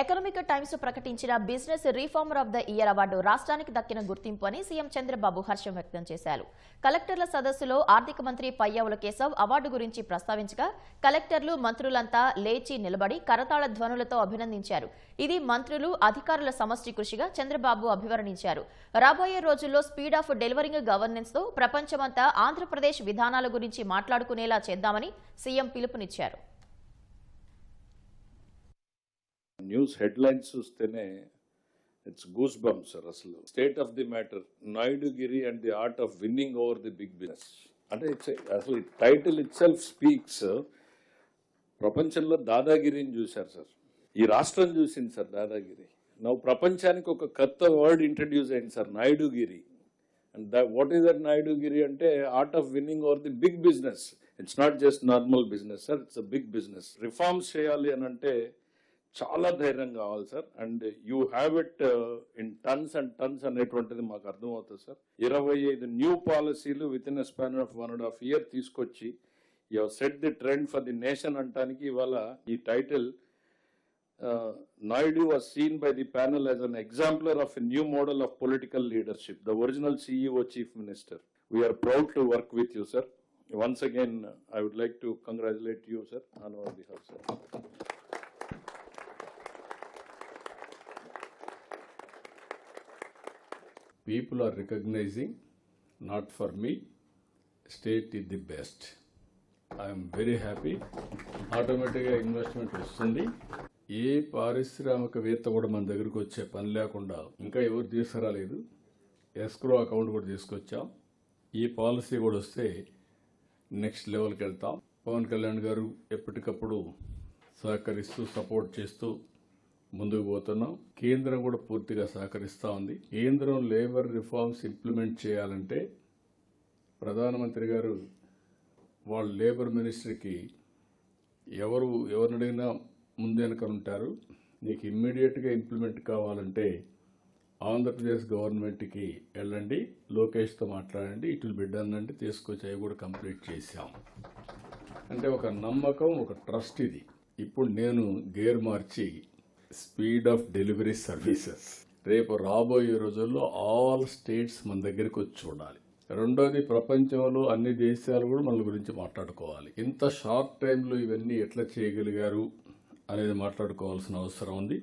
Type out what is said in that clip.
Economic times ప్రకటించిన business reformer of the year award రాష్ట్రానికి దక్కిన గుర్తింపు అని సీఎం చంద్రబాబు హర్షం వ్యక్తం చేశారు. కలెక్టర్ల సదస్సులో ఆర్థిక మంత్రి పయ్యావుల కేశవ్ అవార్డు గురించి ప్రస్తావించగా కలెక్టర్లు మంత్రులంతా లేచి నిలబడి కరతాళ ధ్వనులతో అభినందించారు. ఇది మంత్రులు అధికారుల సమష్టి కృషిగా చంద్రబాబు అభివర్ణించారు. రాబోయే రోజుల్లో స్పీడ్ ఆఫ్ డెలివరింగ్ గవర్నెన్స్తో ప్రపంచమంతా ఆంధ్రప్రదేశ్ విధానాల గురించి మాట్లాడుకునేలా చేద్దామని సీఎం పిలుపునిచ్చారు. న్యూస్ హెడ్లైన్స్ చూస్తేనే ఇట్స్ గూస్ బమ్ సార్ అసలు. State of the matter Naidu Giri and the art of winning over the big business. అంటే ఇట్స్ అసలు టైటిల్ ఇట్ సెల్ఫ్ స్పీక్స్ ప్రపంచంలో దాదాగిరిని చూశారు సార్. ఈ రాష్ట్రం చూసింది సార్ దాదాగిరి. నవ్వు ప్రపంచానికి ఒక కొత్త వర్డ్ ఇంట్రడ్యూస్ అయింది sir నాయుడుగిరి. And the what is that నాయుడుగిరి అంటే art of winning over the big business. It's not just normal business sir it's a big business. Reforms చేయాలి అని అంటే చాలా ధైర్యం కావాలి sir and you have it in tons and tons అనేటువంటిది మాకు అర్థమవుతుంది సార్ ఇరవై ఐదు న్యూ పాలసీలు within span of one and half year తీసుకొచ్చి your set the trend for the nation అంటానికి ఇవాళ ఈ title Naidu was seen by the panel as an exemplar of new model of political leadership the original CEO chief minister we are proud to work with you sir once again I would like to congratulate you sir on our behalf sir people are recognizing not for me state state the best I'm very happy ఆటోమేటిక్గా investment వస్తుంది. ఏ పారిశ్రామికవేత్త కూడా మన దగ్గరకు వచ్చే పని లేకుండా ఇంకా ఎవరు తీసుకురాలేదు. ఎస్క్రో అకౌంట్ కూడా తీసుకొచ్చాం. ఈ పాలసీ కూడా వస్తే నెక్స్ట్ లెవెల్కి వెళ్తాం. పవన్ కళ్యాణ్ గారు ఎప్పటికప్పుడు సహకరిస్తూ సపోర్ట్ చేస్తూ ముందుకు పోతున్నాం. కేంద్రం కూడా పూర్తిగా సహకరిస్తూ ఉంది. కేంద్రం లేబర్ రిఫార్మ్స్ ఇంప్లిమెంట్ చేయాలంటే ప్రధానమంత్రి గారు వాళ్ళ లేబర్ మినిస్టర్కి ఎవరు ఎవరినడిగినా అడిగినా ఉంటారు. నీకు ఇమ్మీడియట్గా ఇంప్లిమెంట్ కావాలంటే ఆంధ్రప్రదేశ్ గవర్నమెంట్కి వెళ్ళండి లోకేష్తో మాట్లాడండి ఇటు బిడ్డ అంటే తీసుకొచ్చి అవి కూడా కంప్లీట్ చేశాం. అంటే ఒక నమ్మకం ఒక ట్రస్ట్ ఇది. ఇప్పుడు నేను గేర్ మార్చి స్పీడ్ ఆఫ్ డెలివరీ సర్వీసెస్. రేపు రాబోయే రోజుల్లో ఆల్ స్టేట్స్ మన దగ్గరికి వచ్చి చూడాలి. రెండోది ప్రపంచంలో అన్ని దేశాలు కూడా మన గురించి మాట్లాడుకోవాలి. ఇంత షార్ట్ టైంలో ఇవన్నీ ఎట్లా చేయగలిగారు అనేది మాట్లాడుకోవాల్సిన అవసరం ఉంది.